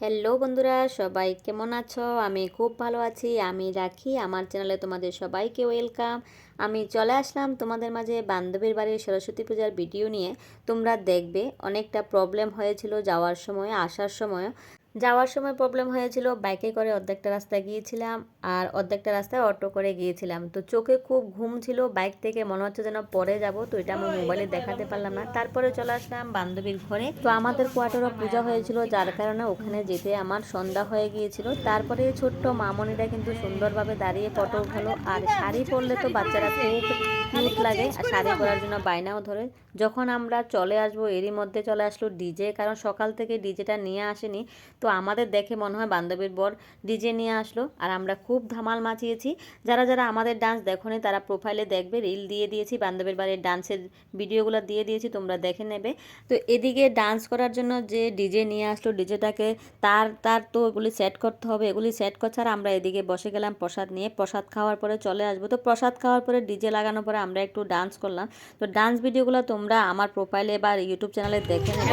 Hello বন্ধুরা, সবাই কেমন আছো? আমি খুব ভালো আছি। আমি রাখি, আমার চ্যানেলে তোমাদের সবাইকে ওয়েলকাম। আমি চলে আসলাম তোমাদের মাঝে বান্ধবীর বাড়ির সরস্বতী পূজার ভিডিও নিয়ে। তোমরা দেখবে অনেকটা প্রবলেম হয়েছিল যাওয়ার সময়, আসার সময় যাওয়ার সময় প্রবলেম হয়েছিল বাইকে করে অর্ধেকটা রাস্তায় গিয়েছিলাম আর অর্ধেকটা রাস্তায় অটো করে গিয়েছিলাম। তো চোখে খুব ঘুম ছিল বাইক থেকে মনে হচ্ছে যেন পরে যাব, তো এটা আমি মোবাইলে দেখাতে পারলাম না। তারপরে চলে আসলাম বান্ধবীর ঘরে। তো আমাদের কোয়ার্টারও পূজা হয়েছিল, যার কারণে ওখানে যেতে আমার সন্ধ্যা হয়ে গিয়েছিল। তারপরে ছোট্ট মামনিরা কিন্তু সুন্দরভাবে দাঁড়িয়ে ফটো উঠালো। আর শাড়ি পরলে তো বাচ্চারা খুব কিউট লাগে, আর শাড়ি পরার জন্য বায়নাও ধরে। যখন আমরা চলে আসব, এরই মধ্যে চলে আসলো ডিজে কারণ সকাল থেকে ডিজেটা নিয়ে আসেনি। তো আমাদের দেখে মনে হয় বান্ধবীর বর ডিজে নিয়ে আসলো। আর আমরা খুব ধামাল মাচিয়েছি। যারা যারা আমাদের ডান্স দেখোনি, তারা প্রোফাইলে দেখবে রিল দিয়ে দিয়েছি, বান্ধবীর বাড়ির ডান্সের ভিডিওগুলো দিয়ে দিয়েছি, তোমরা দেখে নেবে। তো এদিকে ডান্স করার জন্য যে ডিজে নিয়ে আসলো, ডিজেটাকে তার তার তো এগুলি সেট করতে হবে। এগুলি সেট আর আমরা এদিকে বসে গেলাম প্রসাদ নিয়ে। প্রসাদ খাওয়ার পরে চলে আসব। তো প্রসাদ খাওয়ার পরে ডিজে লাগানোর পরে আমরা একটু ডান্স করলাম। তো ডান্স ভিডিওগুলো তোমরা আমার প্রোফাইলে বা ইউটিউব চ্যানেলে দেখে নেবে।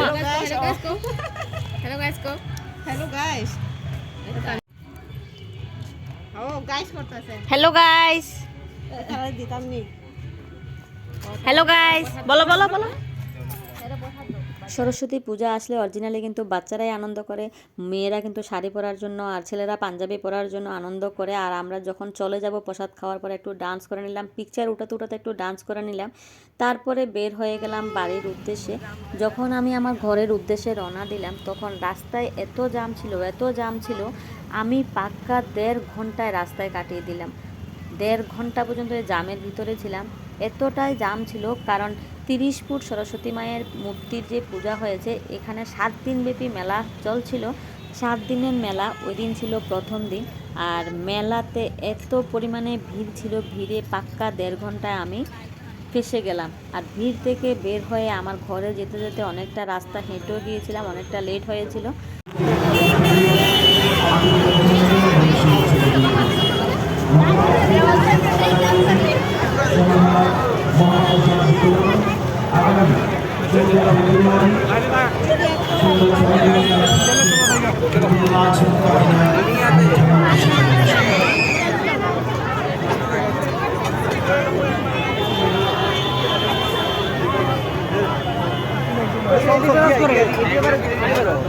হ্যালো গাইস ও গাইস করতেছে। হ্যালো গাইস দিতাম নি। হ্যালো গাইস বলো বলো বলো। সরস্বতী পূজা আসলে অরিজিনালি কিন্তু বাচ্চারাই আনন্দ করে, মেয়েরা কিন্তু শাড়ি পরার জন্য আর ছেলেরা পাঞ্জাবি পরার জন্য আনন্দ করে। আর আমরা যখন চলে যাব প্রসাদ খাওয়ার পরে একটু ডান্স করে নিলাম পিকচার উঠাতে উঠাতে একটু ডান্স করে নিলাম। তারপরে বের হয়ে গেলাম বাড়ির উদ্দেশ্যে। যখন আমি আমার ঘরের উদ্দেশ্যে রওনা দিলাম, তখন রাস্তায় এত জাম ছিল, এত জাম ছিল, আমি পাক্কা দেড় ঘন্টায় রাস্তায় কাটিয়ে দিলাম। দেড় ঘণ্টা পর্যন্ত জামের ভিতরে ছিলাম। এতটাই জাম ছিল, কারণ তিরিশ ফুট সরস্বতী মায়ের মূর্তির যে পূজা হয়েছে, এখানে সাত দিনব্যাপী মেলা চলছিল। সাত দিনের মেলা, ওই দিন ছিল প্রথম দিন। আর মেলাতে এত পরিমাণে ভিড় ছিল, ভিড়ে পাক্কা দেড় ঘন্টায় আমি ফেসে গেলাম। আর ভিড় থেকে বের হয়ে আমার ঘরে যেতে যেতে অনেকটা রাস্তা হেঁটেও গিয়েছিলাম, অনেকটা লেট হয়েছিল।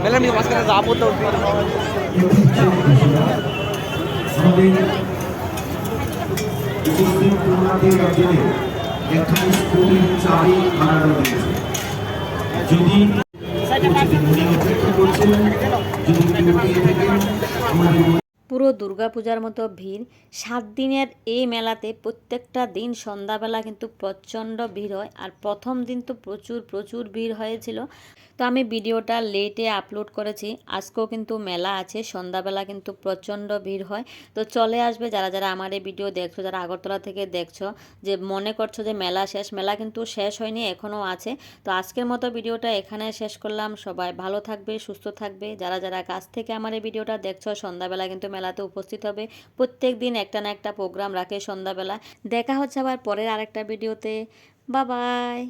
মেলার মধ্যে মাঝখানে যাব তো উপস্থিত করোনাদের জন্য একখানি স্কুলের চাবি বানানো হয়েছে যদি দুর্গাপূজার মতো ভিড়। সাত দিনের এই মেলাতে প্রত্যেকটা দিন সন্ধ্যাবেলা কিন্তু প্রচণ্ড ভিড় হয় আর প্রথম দিন তো প্রচুর প্রচুর ভিড় হয়েছিল। তো আমি ভিডিওটা লেটে আপলোড করেছি। আজকেও কিন্তু মেলা আছে, সন্ধ্যাবেলা কিন্তু প্রচণ্ড ভিড় হয়। তো চলে আসবে যারা যারা আমার এই ভিডিও দেখছ, যারা আগরতলা থেকে দেখছ, যে মনে করছ যে মেলা শেষ, মেলা কিন্তু শেষ হয়নি এখনও আছে। তো আজকের মতো ভিডিওটা এখানে শেষ করলাম। সবাই ভালো থাকবে, সুস্থ থাকবে। যারা যারা কাছ থেকে আমার এই ভিডিওটা দেখছ, সন্ধ্যাবেলা কিন্তু মেলাতে উপস্থিত হবে। প্রত্যেক দিন একটা না একটা প্রোগ্রাম রাখে সন্ধ্যাবেলা। দেখা হচ্ছে আবার পরের আরেকটা ভিডিওতে বা বাই